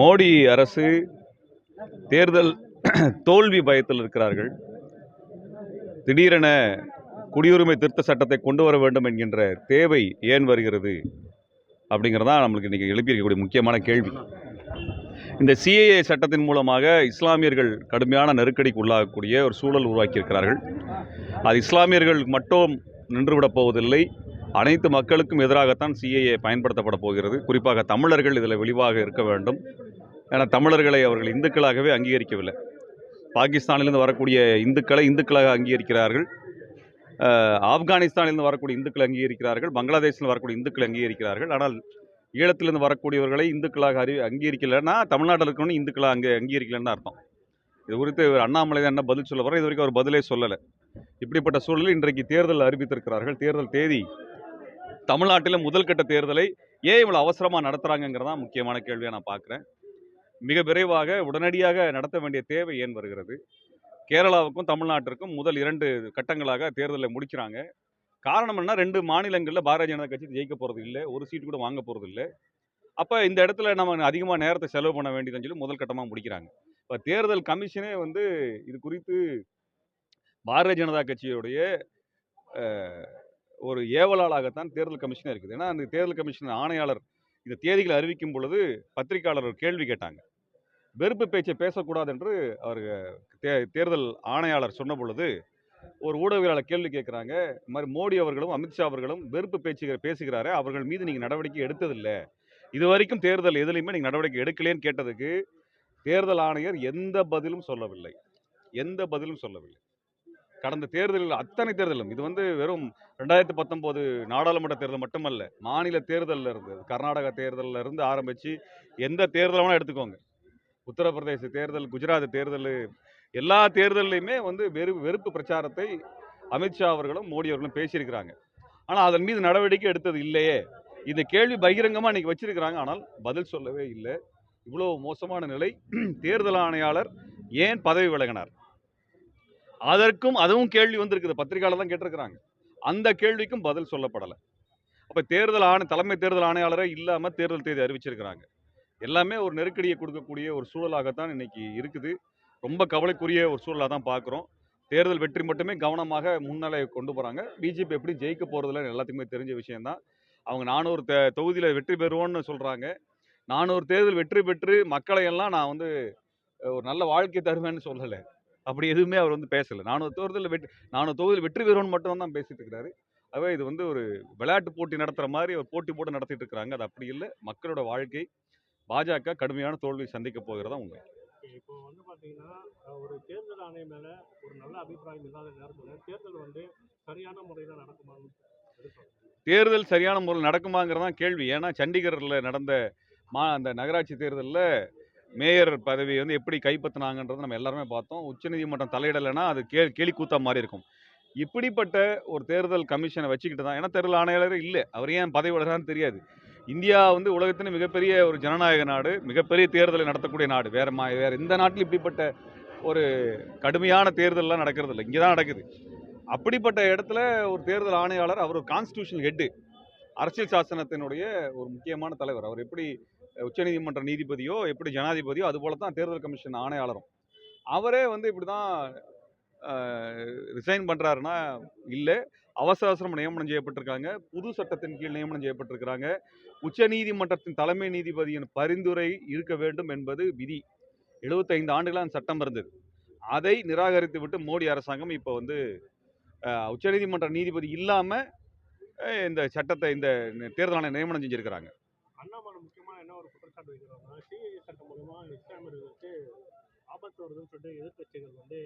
மோடி அரசு தேர்தல் தோல்வி பயத்தில் இருக்கிறார்கள். திடீரென குடியுரிமை திருத்த சட்டத்தை கொண்டு வர வேண்டும் என்கின்ற தேவை ஏன் வருகிறது? அப்படிங்கிறது தான் நம்மளுக்கு இன்றைக்கி எழுப்பியிருக்கக்கூடிய முக்கியமான கேள்வி. இந்த சிஏஏ சட்டத்தின் மூலமாக இஸ்லாமியர்கள் கடுமையான நெருக்கடிக்கு உள்ளாகக்கூடிய ஒரு சூழல் உருவாக்கியிருக்கிறார்கள். அது இஸ்லாமியர்கள் மட்டும் நின்றுவிடப் போவதில்லை. அனைத்து மக்களுக்கும் எதிராகத்தான் சிஏஏ பயன்படுத்தப்பட போகிறது. குறிப்பாக தமிழர்கள் இதில் விழிவாக இருக்க வேண்டும். ஏன்னா தமிழர்களை அவர்கள் இந்துக்களாகவே அங்கீகரிக்கவில்லை. பாகிஸ்தானிலிருந்து வரக்கூடிய இந்துக்களை இந்துக்களாக அங்கீகரிக்கிறார்கள். ஆப்கானிஸ்தானிலிருந்து வரக்கூடிய இந்துக்களை அங்கீகரிக்கிறார்கள். பங்களாதேஷில் வரக்கூடிய இந்துக்களை அங்கீகரிக்கிறார்கள். ஆனால் ஈழத்திலிருந்து வரக்கூடியவர்களை இந்துக்களாக அறி அங்கீகரிக்கலைன்னா தமிழ்நாட்டில் இருக்கணும் இந்துக்களாக அங்கே அங்கீகரிக்கலைன்னு அர்த்தம். இது குறித்து இவர் அண்ணாமலை தான் என்ன பதில் சொல்ல வர இது வரைக்கும் அவர் பதிலே சொல்லலை. இப்படிப்பட்ட சூழலில் இன்றைக்கு தேர்தல் அறிவித்திருக்கிறார்கள். தேர்தல் தேதி தமிழ்நாட்டில் முதல்கட்ட தேர்தலை ஏன் இவ்வளோ அவசரமாக நடத்துகிறாங்கங்கிறதான் முக்கியமான கேள்வியாக நான் பார்க்குறேன் மிக விரைவாக உடனடியாக நடத்த வேண்டிய தேவை ஏன் வருகிறது? கேரளாவுக்கும் தமிழ்நாட்டிற்கும் முதல் இரண்டு கட்டங்களாக தேர்தலை முடிக்கிறாங்க. காரணம் என்ன ரெண்டு மாநிலங்களில் பாரதிய ஜனதா கட்சி ஜெயிக்க போகிறது இல்லை ஒரு சீட்டு கூட வாங்க போகிறது இல்லை. அப்போ இந்த இடத்துல நம்ம அதிகமாக நேரத்தை செலவு பண்ண வேண்டியதுன்னு சொல்லி முதல் கட்டமாக முடிக்கிறாங்க. இப்போ தேர்தல் கமிஷனே வந்து இது குறித்து பாரதிய ஜனதா கட்சியுடைய ஒரு ஏவலாளாகத்தான் தேர்தல் கமிஷனே இருக்குது. ஏன்னா அந்த தேர்தல் கமிஷன் ஆணையாளர் இந்த தேதிகளை அறிவிக்கும் பொழுது பத்திரிகையாளர் ஒரு கேள்வி கேட்டாங்க. வெறுப்பு பேச்சை பேசக்கூடாது என்று அவர் தே தேர்தல் ஆணையாளர் சொன்ன பொழுது ஒரு ஊடகவியலாளர் கேள்வி கேட்குறாங்க. இந்த மாதிரி மோடி அவர்களும் அமித்ஷா அவர்களும் வெறுப்பு பேச்சு பேசுகிறாரு அவர்கள் மீது நீங்கள் நடவடிக்கை எடுத்ததில்லை. இது வரைக்கும் தேர்தல் எதுலையுமே நீங்கள் நடவடிக்கை எடுக்கலேன்னு கேட்டதுக்கு தேர்தல் ஆணையர் எந்த பதிலும் சொல்லவில்லை. எந்த பதிலும் சொல்லவில்லை. கடந்த தேர்தலில் அத்தனை தேர்தலும் இது வந்து வெறும் ரெண்டாயிரத்தி பத்தொம்போது நாடாளுமன்ற தேர்தல் மட்டுமல்ல மாநில தேர்தலில் இருந்து கர்நாடக தேர்தலில் இருந்து ஆரம்பித்து எந்த தேர்தல் வேணால் எடுத்துக்கோங்க. உத்தரப்பிரதேச தேர்தல் குஜராத் தேர்தல் எல்லா தேர்தல்லையுமே வந்து வெறு வெறுப்பு பிரச்சாரத்தை அமித்ஷா அவர்களும் மோடி அவர்களும் பேசியிருக்கிறாங்க. ஆனால் அதன் மீது நடவடிக்கை எடுத்தது இல்லையே. இந்த கேள்வி பகிரங்கமாக இன்னைக்கு வச்சிருக்கிறாங்க. ஆனால் பதில் சொல்லவே இல்லை. இவ்வளோ மோசமான நிலை தேர்தல் ஆணையாளர் ஏன் பதவி விலகினார்? அதற்கும் அதுவும் கேள்வி வந்திருக்குது. பத்திரிகையாளர் தான் கேட்டிருக்கிறாங்க. அந்த கேள்விக்கும் பதில் சொல்லப்படலை. அப்போ தேர்தல் ஆணை தலைமை தேர்தல் ஆணையாளரே இல்லாமல் தேர்தல் தேதி அறிவிச்சிருக்கிறாங்க. எல்லாமே ஒரு நெருக்கடியை கொடுக்கக்கூடிய ஒரு சூழலாகத்தான் இன்னைக்கு இருக்குது. ரொம்ப கவலைக்குரிய ஒரு சூழலாக தான் பார்க்குறோம் தேர்தல் வெற்றி மட்டுமே கவனமாக முன்னிலை கொண்டு போகிறாங்க பிஜேபி எப்படி ஜெயிக்க போகிறதுல எல்லாத்துக்குமே தெரிஞ்ச விஷயந்தான் அவங்க நானூறு தே தொகுதியில் வெற்றி பெறுவோன்னு சொல்கிறாங்க நானூறு தேர்தல் வெற்றி பெற்று மக்களை எல்லாம் நான் வந்து ஒரு நல்ல வாழ்க்கை தருவேன்னு சொல்லலை. அப்படி எதுவுமே அவர் வந்து பேசலை. நானூறு தேர்தலில் வெற்றி நானூறு தொகுதியில் வெற்றி பெறுவோன்னு மட்டும் தான் பேசிட்டு இருக்கிறாரு. அவே இது வந்து ஒரு விளையாட்டு போட்டி நடத்துகிற மாதிரி ஒரு போட்டி போட்டு நடத்திட்டு இருக்கிறாங்க. அது அப்படி இல்லை. மக்களோட வாழ்க்கை பாஜக கடுமையான தோல்வி சந்திக்க போகிறதா உண்மை. இப்போ வந்து பார்த்தீங்கன்னா ஒரு தேர்தல் ஆணையம் மேலே ஒரு நல்ல அபிப்பிராயம் இல்லாத நேரத்தில் தேர்தல் வந்து சரியான முறையில் நடக்குமான்னு எதிர்பார்க்கணும். தேர்தல் சரியான முறையில் நடக்குமாங்கிறதான் கேள்வி. ஏன்னா சண்டிகரில் நடந்த மா அந்த நகராட்சி தேர்தலில் மேயர் பதவி வந்து எப்படி கைப்பற்றினாங்கன்றது நம்ம எல்லாருமே பார்த்தோம். உச்சநீதிமன்றம் தலையிடலைன்னா அது கே கேலி கூத்தா மாதிரி இருக்கும். இப்படிப்பட்ட ஒரு தேர்தல் கமிஷனை வச்சுக்கிட்டு தான் ஏன்னா தேர்தல் ஆணையாளர் இல்லை. அவர் ஏன் பதவி விடுறான்னு தெரியாது. இந்தியா வந்து உலகத்தின் மிகப்பெரிய ஒரு ஜனநாயக நாடு மிகப்பெரிய தேர்தலை நடத்தக்கூடிய நாடு. வேறு மா வேறு எந்த நாட்டிலும் இப்படிப்பட்ட ஒரு கடுமையான தேர்தலெலாம் நடக்கிறது இல்லை இங்கே தான் நடக்குது. அப்படிப்பட்ட இடத்துல ஒரு தேர்தல் ஆணையாளர் அவர் ஒரு கான்ஸ்டியூஷன் ஹெட்டு அரசியல் சாசனத்தினுடைய ஒரு முக்கியமான தலைவர். அவர் எப்படி உச்சநீதிமன்ற நீதிபதியோ எப்படி ஜனாதிபதியோ அது போல தான் தேர்தல் கமிஷன் ஆணையாளரும். அவரே வந்து இப்படி தான் ரிசைன் பண்ணுறாருன்னா இல்லை. அவசர அவசரம் நியமனம் செய்யப்பட்டிருக்காங்க. புது சட்டத்தின் கீழ் நியமனம் செய்யப்பட்டிருக்கிறாங்க. உச்சநீதிமன்றத்தின் தலைமை நீதிபதியின் பரிந்துரை இருக்க வேண்டும் என்பது விதி. 75 ஆண்டுகளாக அந்த சட்டம் இருந்தது. அதை நிராகரித்து விட்டு மோடி அரசாங்கம் இப்போ வந்து உச்சநீதிமன்ற நீதிபதி இல்லாமல் இந்த சட்டத்தை இந்த தேர்தல் ஆணையம் நியமனம் செஞ்சுருக்கிறாங்க. முக்கியமாக என்ன ஒரு குற்றச்சாட்டு வைக்கிறாங்கன்னா சிஏஏ சட்டம் மூலமா இஸ்லாமியர்களுக்கு ஆபத்து வருதுன்னு சொல்லிட்டு எதிர்க்கட்சிகள் வந்து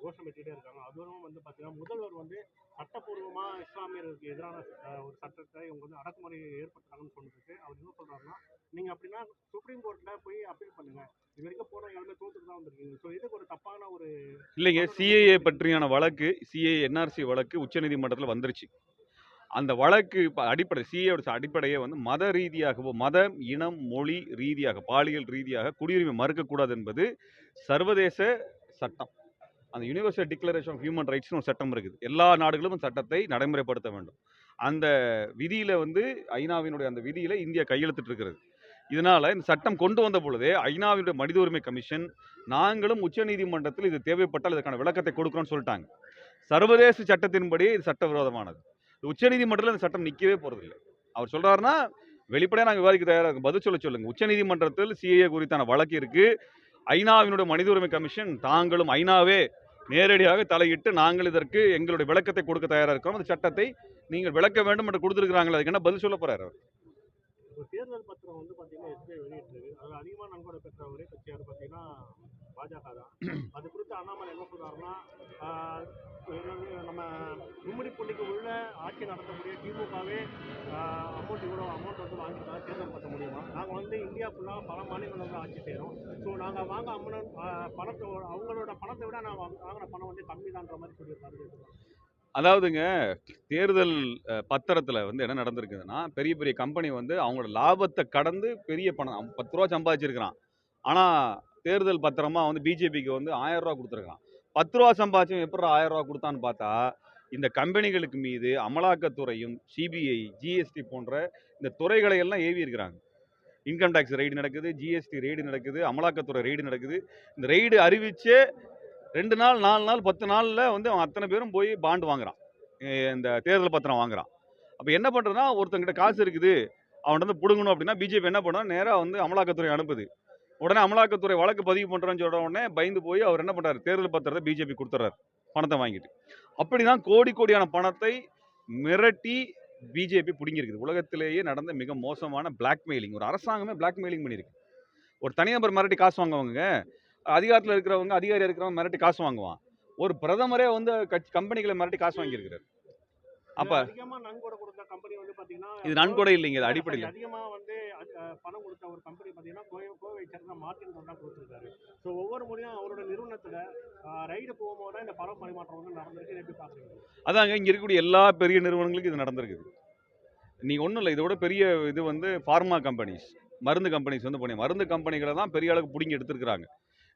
கோஷமிட்டுட்டே இருக்காங்க. அதுவும் வந்து பார்த்தீங்கன்னா முதல்வர் வந்து சட்டப்பூர்வமாக இஸ்லாமியர்களுக்கு எதிரான ஒரு சட்டத்தை இவங்க வந்து அடக்குமுறையை ஏற்படுத்துறாங்கன்னு சொன்னதுக்கு அவர் என்ன சொல்றாருன்னா நீங்க அப்படின்னா சுப்ரீம் கோர்ட்ல போய் அப்பீல் பண்ணுங்க. இது வரைக்கும் போன எல்லாமே தோத்துட்டு தான் வந்திருக்கீங்க. ஸோ இதுக்கு ஒரு தப்பான ஒரு இல்லைங்க சிஏஏ பற்றியான வழக்கு சிஏ என்ஆர்சி வழக்கு உச்சநீதிமன்றத்தில் வந்துருச்சு. அந்த வழக்கு இப்போ அடிப்படை சிஏயோட அடிப்படையே வந்து மத ரீதியாகவோ மதம் இனம் மொழி ரீதியாக பாலியல் ரீதியாக குடியுரிமை மறுக்கக்கூடாது என்பது சர்வதேச சட்டம். அந்த யுனிவர்சல் டிக்ளரேஷன் ஆஃப் ஹியூமன் ரைட்ஸ்னு ஒரு சட்டம் இருக்குது. எல்லா நாடுகளும் சட்டத்தை நடைமுறைப்படுத்த வேண்டும். அந்த விதியில் வந்து ஐநாவினுடைய அந்த விதியில் இந்தியா கையெழுத்திட்டு இருக்கிறது. இதனால் இந்த சட்டம் கொண்டு வந்த பொழுதே ஐநாவினுடைய மனித உரிமை கமிஷன் நாங்களும் உச்சநீதிமன்றத்தில் இது தேவைப்பட்டால் இதற்கான விளக்கத்தை கொடுக்குறோம்னு சொல்லிட்டாங்க. சர்வதேச சட்டத்தின்படி இது சட்டவிரோதமானது. உச்சநீதிமன்றத்தில் இந்த சட்டம் நிற்கவே போகிறதில்லை அவர் சொல்கிறாருன்னா வெளிப்படையாக நாங்கள் விவாதிக்க தயாராக இருக்கும் பதில் சொல்ல சொல்லுங்கள் உச்சநீதிமன்றத்தில் சிஏஏ குறித்தான வழக்கு இருக்குது ஐநாவினுடைய மனித உரிமை கமிஷன் தாங்களும் ஐநாவே நேரடியாக தலையிட்டு நாங்கள் இதற்கு எங்களுடைய விளக்கத்தை கொடுக்க தயாராக இருக்கிறோம். அந்த சட்டத்தை நீங்கள் விளக்க வேண்டும் என்று கொடுத்துருக்குறாங்களே அதுக்கு என்ன பதில் சொல்ல போகிறார் அவர்? தேர்தல் பத்திரம் வந்து பார்த்தீங்கன்னா எஸ்பிஐ வெளியிட்டிருக்கு. அதில் அதிகமாக நன்கொடை பெற்ற ஒரே கட்சியார் பார்த்தீங்கன்னா பாஜக தான். அது குறித்து அண்ணாமலை என்ன சொல்றாருன்னா நம்ம மும்முடி புள்ளிக்கு உள்ள ஆட்சி நடத்தக்கூடிய திமுகவே அமௌண்ட் இவ்வளோ அமௌண்ட் வந்து வாங்கிட்டு தேர்தல் பண்ண முடியுமா? நாங்கள் வந்து இந்தியா ஃபுல்லாக பல மாநிலங்கள் வந்து ஆட்சி செய்கிறோம் ஸோ நாங்கள் வாங்க அம்மன் பணத்தை அவங்களோட பணத்தை விட நான் வாங்கின பணம் வந்து கம்மி தான்ற மாதிரி சொல்லியிருக்காரு அதாவதுங்க தேர்தல் பத்திரத்தில் வந்து என்ன நடந்திருக்குதுன்னா பெரிய பெரிய கம்பெனி வந்து அவங்களோட லாபத்தை கடந்து பெரிய பணம் பத்து ரூபா சம்பாதிச்சிருக்கிறான். ஆனால் தேர்தல் பத்திரமா வந்து பிஜேபிக்கு வந்து ஆயிரம் ரூபா கொடுத்துருக்கான். பத்து ரூபா சம்பாதிச்சவன் எப்படி ஆயிரம் ரூபா கொடுத்தான்னு பார்த்தா இந்த கம்பெனிகளுக்கு மீது அமலாக்கத்துறையும் சிபிஐ ஜிஎஸ்டி போன்ற இந்த துறைகளை எல்லாம் ஏவி இருக்கிறாங்க. இன்கம் டேக்ஸ் ரெய்டு நடக்குது ஜிஎஸ்டி ரெய்டு நடக்குது அமலாக்கத்துறை ரெய்டு நடக்குது. இந்த ரெய்டு அறிவிச்சே ரெண்டு நாள் நாலு நாள் பத்து நாளில் வந்து அவன் அத்தனை பேரும் போய் பாண்டு வாங்குறான். இந்த தேர்தல் பத்திரம் வாங்குறான். அப்போ என்ன பண்ணுறதுனா ஒருத்தங்கிட்ட காசு இருக்குது. அவன் வந்து பிடுங்கணும் அப்படின்னா பிஜேபி என்ன பண்ணா நேராக வந்து அமலாக்கத்துறை அனுப்புது. உடனே அமலாக்கத்துறை வழக்கு பதிவு பண்ணுறேன்னு சொல்கிற உடனே பயந்து போய் அவர் என்ன பண்ணுறாரு தேர்தல் பத்திரத்தை பிஜேபி கொடுத்துட்றாரு பணத்தை வாங்கிட்டு. அப்படி தான் கோடி கோடியான பணத்தை மிரட்டி பிஜேபி பிடுங்கியிருக்குது. உலகத்திலேயே நடந்த மிக மோசமான பிளாக்மெயிலிங் ஒரு அரசாங்கமே பிளாக்மெயிலிங் பண்ணியிருக்கு. ஒரு தனிநபர் மிரட்டி காசு வாங்குவாங்க அதிகாரத்தில் இருக்கிறவங்க அதிகாரி இருக்கிறவங்க மிரட்டி காசு வாங்குவான். ஒரு பிரதமரே வந்து கட்சி கம்பெனிகளை மிரட்டி காசு வாங்கியிருக்கிறார். அப்ப அதிகமாக நன்கொடை கொடுத்த கம்பெனி வந்து பார்த்தீங்கன்னா இது நன்கொடை இல்லைங்க இது அடிப்படையில் அதிகமா வந்து பணம் கொடுத்த ஒரு கம்பெனி பார்த்தீங்கன்னா கோவை கோவை சேர்ந்த மார்டின் தான் கொடுத்துருக்காரு. ஸோ ஒவ்வொரு முறையும் அவரோட நிறுவனத்துல ரைடு போகும்போது தான் இந்த பணம் பரிமாற்றம் வந்து நடந்திருக்கு எப்படி பார்க்குறீங்க அதாங்க இங்கே இருக்கக்கூடிய எல்லா பெரிய நிறுவனங்களுக்கும் இது நடந்திருக்குது. நீ ஒன்றும் இல்லை இதோட பெரிய இது வந்து ஃபார்மா கம்பெனிஸ் மருந்து கம்பெனிஸ் வந்து பண்ணி மருந்து கம்பெனிகளை தான் பெரிய அளவுக்கு பிடுங்கி எடுத்திருக்கிறாங்க.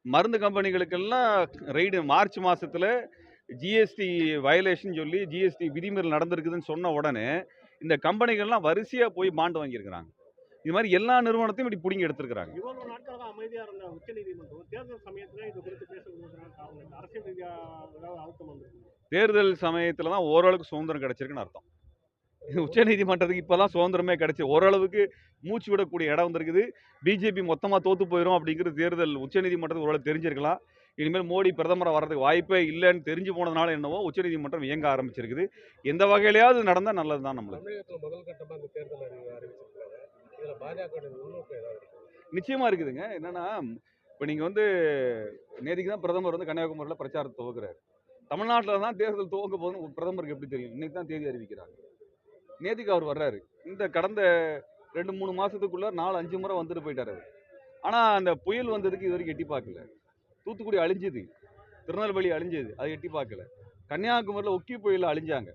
மருந்து கம்பெனிகளுக்கெல்லாம் ரெய்டு மார்ச் மாசத்துல ஜிஎஸ்டி வயலேஷன் சொல்லி ஜிஎஸ்டி விதிமீறல் நடந்திருக்குதுன்னு சொன்ன உடனே இந்த கம்பெனிகள்லாம் வரிசையாக போய் பாண்டு வாங்கியிருக்கிறாங்க. இது மாதிரி எல்லா நிறுவனத்தையும் இப்படி பிடுங்கி எடுத்திருக்கிறாங்க. இவ்வளவு நாட்களாக அமைதியா இருந்த உச்சநீதிமன்றம் தேர்தல் சமயத்துல தான் ஓரளவுக்கு சுதந்திரம் கிடைச்சிருக்குன்னு அர்த்தம். உச்சநீதிமன்றத்துக்கு இப்போ தான் சுதந்திரமே கிடைச்சி ஓரளவுக்கு மூச்சு விடக்கூடிய இடம் வந்திருக்குது. பிஜேபி மொத்தமாக தோத்து போயிடும் அப்படிங்கிறது தேர்தல் உச்சநீதிமன்றத்துக்கு ஓரளவு தெரிஞ்சிருக்கலாம். இனிமேல் மோடி பிரதமராக வர்றதுக்கு வாய்ப்பே இல்லைன்னு தெரிஞ்சு போனதுனால என்னவோ உச்சநீதிமன்றம் இயங்க ஆரம்பிச்சிருக்குது. எந்த வகையிலையாவது நடந்தால் நல்லது தான் நம்மளுக்கு. தமிழகத்தில் முதல் கட்டமாக இந்த தேர்தல் அறிவி அறிவிச்சிருக்காங்க இதில் பாஜக உள்நோக்கம் ஏதாவது இருக்கு? நிச்சயமா இருக்குதுங்க. என்னன்னா இப்போ நீங்கள் வந்து நேற்றுக்கு தான் பிரதமர் வந்து கன்னியாகுமரியில் பிரச்சாரத்தை துவக்குறாரு. தமிழ்நாட்டில் தான் தேர்தல் துவங்க போகுதுன்னு பிரதமருக்கு எப்படி தெரியும்? இன்னைக்கு தான் தேதி அறிவிக்கிறாங்க. நேற்றுக்கு அவர் வர்றாரு. இந்த கடந்த ரெண்டு மூணு மாசத்துக்குள்ள நாலு அஞ்சு முறை வந்துட்டு போயிட்டாரு அவர். ஆனால் அந்த புயல் வந்ததுக்கு இது வரைக்கும் எட்டி பார்க்கல. தூத்துக்குடி அழிஞ்சுது. திருநெல்வேலி அழிஞ்சது. அதை எட்டி பார்க்கல. கன்னியாகுமரியில் ஒக்கி புயலில் அழிஞ்சாங்க.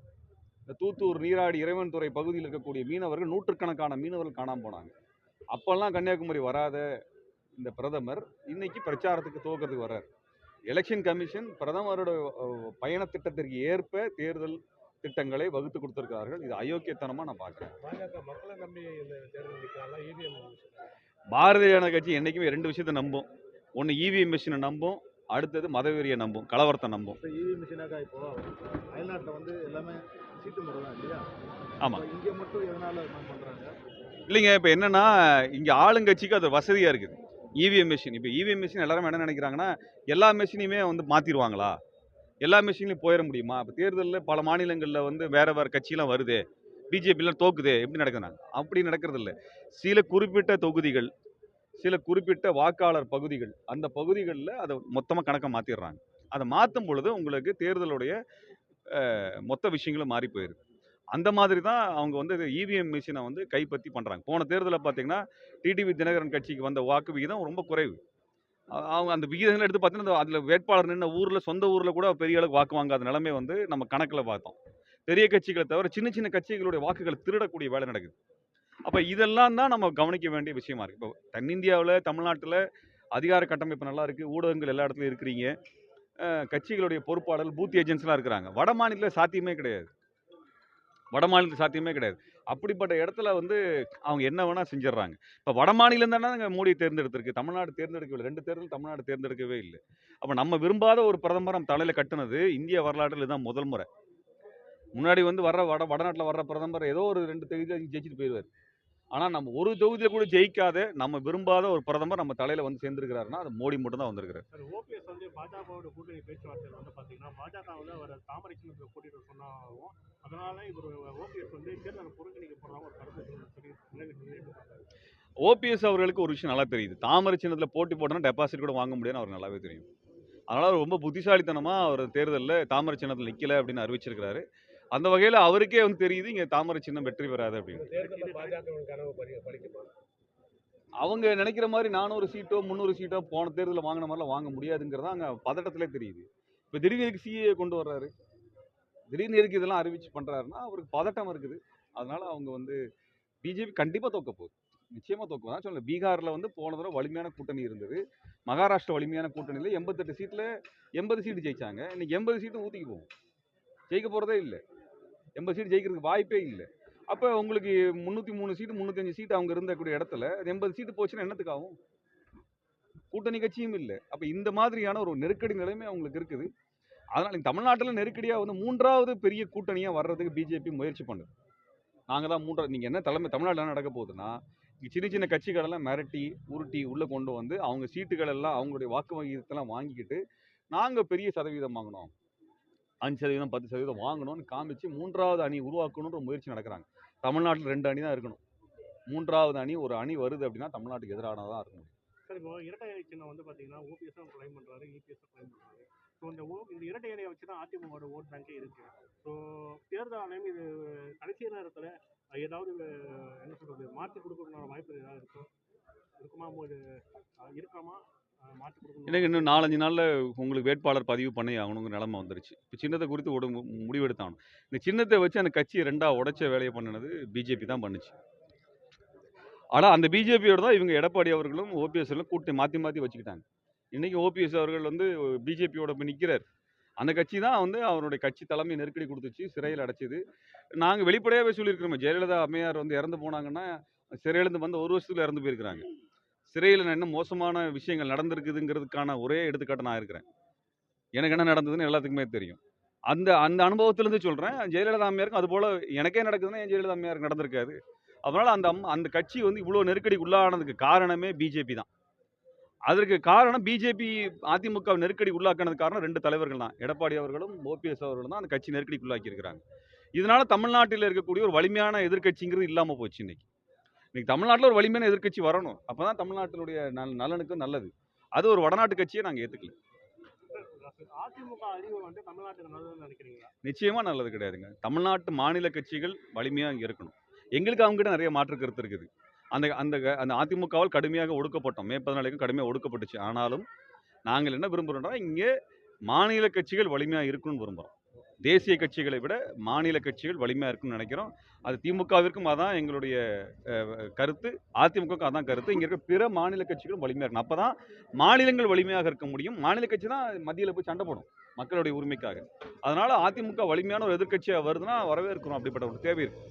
இந்த தூத்தூர் நீராடி இறைவன் துறை பகுதியில் இருக்கக்கூடிய மீனவர்கள் நூற்றுக்கணக்கான மீனவர்கள் காணாமல் போனாங்க. அப்போல்லாம் கன்னியாகுமரி வராத இந்த பிரதமர் இன்னைக்கு பிரச்சாரத்துக்கு துவக்கத்துக்கு வர்றார். எலெக்ஷன் கமிஷன் பிரதமரோட பயண திட்டத்திற்கு ஏற்ப தேர்தல் திட்டங்களை வகுத்து கொடுத்திருக்கிறார்கள். இது அயோக்கியத்தனமா நான் பார்க்குறேன். பாரதிய ஜனதா கட்சி என்றைக்குமே ரெண்டு விஷயத்தை நம்பும். ஒன்று இவிஎம் மிஷினை நம்பும் அடுத்தது மதவெறியை நம்பும் கலவரத்தை நம்பும். இப்போ இவி மிஷினாக்கா இப்போ அயல்நாட்டில் வந்து எல்லாமே சீட்டு முறை தான் இல்லையா? ஆமா. அப்ப இங்கே மட்டும் எதனால பண்ணுறாங்க இல்லைங்க இப்போ என்னன்னா இங்கே ஆளுங்கட்சிக்கு அது வசதியாக இருக்குது. இவிஎம் மிஷின் இப்போ இவிஎம் மிஷின் எல்லாரும் என்ன நினைக்கிறாங்கன்னா எல்லா மிஷினையுமே வந்து மாற்றிடுவாங்களா எல்லா மிஷின்லையும் போயிட முடியுமா? இப்போ தேர்தலில் பல மாநிலங்களில் வந்து வேற வேற கட்சியெல்லாம் வருது பிஜேபியில் தோக்குது எப்படி நடக்குதுனாங்க அப்படி நடக்கிறது இல்லை சில குறிப்பிட்ட தொகுதிகள் சில குறிப்பிட்ட வாக்காளர் பகுதிகள் அந்த பகுதிகளில் அதை மொத்தமாக கணக்கை மாற்றிடுறாங்க அதை மாற்றும் பொழுது உங்களுக்கு தேர்தலுடைய மொத்த விஷயங்களும் மாறி போயிருது. அந்த மாதிரி தான் அவங்க வந்து இவிஎம் மிஷினை வந்து கைப்பற்றி பண்ணுறாங்க போன தேர்தலில் பார்த்தீங்கன்னா டிடிவி தினகரன் கட்சிக்கு வந்த வாக்கு விகிதம் ரொம்ப குறைவு. அவங்க அந்த விகிதங்களை எடுத்து பார்த்தீங்கன்னா அதில் வேட்பாளர் நின்ன ஊரில் சொந்த ஊரில் கூட பெரிய அளவுக்கு வாக்கு வாங்காத நிலைமை வந்து நம்ம கணக்கில் பார்த்தோம் பெரிய கட்சிகளை தவிர சின்ன சின்ன கட்சிகளுடைய வாக்குகளை திருடக்கூடிய வேலை நடக்குது. அப்போ இதெல்லாம் தான் நம்ம கவனிக்க வேண்டிய விஷயமா இருக்குது இப்போ தென்னிந்தியாவில் தமிழ்நாட்டில் அதிகார கட்டமைப்பு நல்லா இருக்குது ஊடகங்கள் எல்லா இடத்துலையும் இருக்கிறீங்க. கட்சிகளுடைய பொறுப்பாளர்கள் பூத் ஏஜென்ட்ஸ்லாம் இருக்கிறாங்க. வட மாநிலத்தில் சாத்தியமே கிடையாது. வட மாநிலத்தில் சாத்தியமே கிடையாது. அப்படிப்பட்ட இடத்துல வந்து அவங்க என்ன வேணால் செஞ்சிடுறாங்க. இப்போ வட மாநிலம் தானே மோடியை தேர்ந்தெடுத்திருக்கு. தமிழ்நாடு தேர்ந்தெடுக்கவில்லை ரெண்டு தேர்தல் தமிழ்நாடு தேர்ந்தெடுக்கவே இல்லை. அப்போ நம்ம விரும்பாத ஒரு பிரதமர் நம்ம தலையில் கட்டினது இந்திய வரலாற்றில் தான் முதல் முறை. முன்னாடி வந்து வர்ற வட வடநாட்டில் வர்ற பிரதமர் ஏதோ ஒரு ரெண்டு தேதி ஜெயிச்சுட்டு போயிடுவார். ஆனால் நம்ம ஒரு தொகுதியில் கூட ஜெயிக்காத நம்ம விரும்பாத ஒரு பிரதமர் நம்ம தலையில் வந்து சேர்ந்துருக்கிறாருன்னா அது மோடி மட்டும் தான் வந்திருக்கிறார். சார் ஓபிஎஸ் வந்து பாஜகவோட கூட்டணி பேச்சுவார்த்தையில் வந்து பார்த்தீங்கன்னா பாஜக வந்து அவர் தாமரை சின்னத்தில் கூட்டிட்டு வர சொன்னாலும் அதனால இவர் ஓபிஎஸ் வந்து தேர்தலை புறக்கணிக்க ஒரு கருத்து நிலைநிறுத்தி ஓபிஎஸ் அவர்களுக்கு ஒரு விஷயம் நல்லா தெரியுது. தாமரை சின்னத்தில் போட்டி போட்டோன்னா டெபாசிட் கூட வாங்க முடியாதுன்னு அவர் நல்லாவே தெரியும். அதனால் ரொம்ப புத்திசாலித்தனமாக அவர் தேர்தலில் தாமரை சின்னத்தில் நிற்கல அப்படின்னு அறிவிச்சிருக்கிறாரு. அந்த வகையில் அவருக்கே வந்து தெரியுது இங்கே தாமரை சின்னம் வெற்றி பெறாது அப்படின்னு அவங்க நினைக்கிற மாதிரி நானூறு சீட்டோ முந்நூறு சீட்டோ போன தேர்தலில் வாங்கின மாதிரிலாம் வாங்க முடியாதுங்கிறதா அங்கே பதட்டத்திலே தெரியுது. இப்போ திடீர்னு சிஏ கொண்டு வர்றாரு? திடீர்னு எதுக்கு இதெல்லாம் அறிவிச்சு பண்ணுறாருன்னா அவருக்கு பதட்டம் இருக்குது. அதனால அவங்க வந்து பிஜேபி கண்டிப்பாக தோக்க போகுது. நிச்சயமாக தோக்க தான் சொல்லல பீகாரில் வந்து போன தடவை வலிமையான கூட்டணி இருந்தது. மகாராஷ்டிரா வலிமையான கூட்டணியில் எண்பத்தெட்டு சீட்டில் எண்பது சீட்டு ஜெயிச்சாங்க. இன்னைக்கு எண்பது சீட்டு ஊற்றிக்கு போகும். ஜெயிக்க போகிறதே இல்லை. எண்பது சீட்டு ஜெயிக்கிறதுக்கு வாய்ப்பே இல்லை. அப்போ உங்களுக்கு முந்நூற்றி மூணு சீட்டு முந்நூற்றஞ்சு சீட்டு அவங்க இருந்தக்கூடிய இடத்துல அது எண்பது சீட்டு போச்சுன்னா என்னத்துக்கு ஆகும்? கூட்டணி கட்சியும் இல்லை. அப்போ இந்த மாதிரியான ஒரு நெருக்கடி நிலைமை அவங்களுக்கு இருக்குது. அதனால் தமிழ்நாட்டில் நெருக்கடியாக வந்து மூன்றாவது பெரிய கூட்டணியாக வர்றதுக்கு பிஜேபி முயற்சி பண்ணுது. நாங்கள் தான் மூன்றாவது நீங்கள் என்ன தலைமை தமிழ்நாட்டில் நடக்க போகுதுன்னா சின்ன சின்ன கட்சிகளெல்லாம் மிரட்டி உருட்டி உள்ளே கொண்டு வந்து அவங்க சீட்டுகள் எல்லாம் அவங்களுடைய வாக்கு வகிதத்தெல்லாம் வாங்கிக்கிட்டு நாங்கள் பெரிய சதவீதம் வாங்கினோம். அஞ்சு சதவீதம் பத்து சதவீதம் வாங்கணும்னு காமிச்சு மூன்றாவது அணி உருவாக்கணுன்ற முயற்சி நடக்கிறாங்க. தமிழ்நாட்டில் ரெண்டு அணி தான் இருக்கணும். மூன்றாவது அணி ஒரு அணி வருது அப்படின்னா தமிழ்நாட்டுக்கு எதிரானதாக இருக்கணும் சார் இப்போ இரட்டை இலை சின்னம் வந்து பார்த்தீங்கன்னா ஓபிஎஸ் கிளைம் பண்ணுறாரு இபிஎஸ் கிளைம் பண்ணுறாரு ஸோ இந்த ஓ இந்த இரட்டை இலையை வச்சு தான் அதிமுகவோட ஓட் பேங்கே இருக்கு. ஸோ தேர்தல் ஆணையம் இது கடைசி நேரத்தில் ஏதாவது என்ன சொல்கிறது மாற்றி கொடுக்கறதுக்கான வாய்ப்பு ஏதாவது இருக்கும் இருக்குமா போது இருக்காமா எனக்கு இன்னும் நாலஞ்சு நாளில் உங்களுக்கு வேட்பாளர் பதிவு பண்ணி ஆகணுங்கிற நிலமை வந்துருச்சு. இப்போ சின்னத்தை குறித்து ஒரு முடிவெடுத்தாகணும். இந்த சின்னத்தை வச்சு அந்த கட்சியை ரெண்டாக உடைச்ச வேலையை பண்ணினது பிஜேபி தான் பண்ணுச்சு. ஆனால் அந்த பிஜேபியோட தான் இவங்க எடப்பாடி அவர்களும் ஓபிஎஸ் கூட்டி மாற்றி மாற்றி வச்சுக்கிட்டாங்க. இன்றைக்கி ஓபிஎஸ் அவர்கள் வந்து பிஜேபியோட போய் நிற்கிறார் அந்த கட்சி தான் வந்து அவருடைய கட்சி தலைமை நெருக்கடி கொடுத்துச்சு சிறையில் அடைச்சிது. நாங்கள் வெளிப்படையாகவே சொல்லியிருக்கிறோம் ஜெயலலிதா அம்மையார் வந்து இறந்து போனாங்கன்னா சிறையிலேருந்து வந்து ஒரு வருஷத்தில் இறந்து போயிருக்கிறாங்க. சிறையில் என்ன மோசமான விஷயங்கள் நடந்திருக்குதுங்கிறதுக்கான ஒரே எடுத்துக்காட்டு நான் இருக்கிறேன். எனக்கு என்ன நடந்ததுன்னு எல்லாத்துக்குமே தெரியும். அந்த அந்த அனுபவத்திலேருந்து சொல்கிறேன் ஜெயலலிதா அம்மையாருக்கும் அது போல் எனக்கே நடக்குதுன்னா என் ஜெயலலிதா அம்மையாருக்கு நடந்திருக்காது? அதனால் அந்த அம்மா அந்த கட்சி வந்து இவ்வளோ நெருக்கடிக்கு உள்ளானதுக்கு காரணமே பிஜேபி தான். அதற்கு காரணம் பிஜேபி அதிமுக நெருக்கடி உள்ளாக்கினது காரணம் ரெண்டு தலைவர்கள் தான். எடப்பாடி அவர்களும் ஓபிஎஸ் அவர்களும் தான் அந்த கட்சி நெருக்கடிக்கு உள்ளாக்கியிருக்கிறாங்க இதனால் தமிழ்நாட்டில் இருக்கக்கூடிய ஒரு வலிமையான எதிர்க்கட்சிங்கிறது இல்லாமல் போச்சு இன்னைக்கு. இன்னைக்கு தமிழ்நாட்டில் ஒரு வலிமையான எதிர்க்கட்சி வரணும். அப்போ தான் தமிழ்நாட்டினுடைய நல் நலனுக்கு நல்லது. அது ஒரு வடநாட்டு கட்சியை நாங்கள் ஏற்றுக்கல நிச்சயமா நல்லது கிடையாதுங்க. தமிழ்நாட்டு மாநில கட்சிகள் வலிமையாக இங்கே இருக்கணும். எங்களுக்கு அவங்ககிட்ட நிறைய மாற்று கருத்து இருக்குது. அந்த அந்த அந்த அதிமுகவால் கடுமையாக ஒடுக்கப்பட்டோம். மே பதினாலுக்கும் கடுமையாக ஒடுக்கப்பட்டுச்சு. ஆனாலும் நாங்கள் என்ன விரும்புகிறோம்னா இங்கே மாநில கட்சிகள் வலிமையாக இருக்கணும்னு விரும்புகிறோம் தேசிய கட்சிகளை விட மாநில கட்சிகள் வலிமையாக இருக்குன்னு நினைக்கிறோம். அது திமுகவிற்கும் அதான் எங்களுடைய கருத்து. அதிமுகவுக்கும் அதான் கருத்து. இங்கே இருக்க பிற மாநில கட்சிகளும் வலிமையாக இருக்கணும். அப்போ தான் மாநிலங்கள் வலிமையாக இருக்க முடியும். மாநில கட்சி தான் மத்தியில் போய் சண்டை போடும் மக்களுடைய உரிமைக்காக. அதனால் அதிமுக வலிமையான ஒரு எதிர்கட்சியாக வருதுன்னா வரவேற்கிறோம் அப்படிப்பட்ட ஒரு தேவை இருக்கு.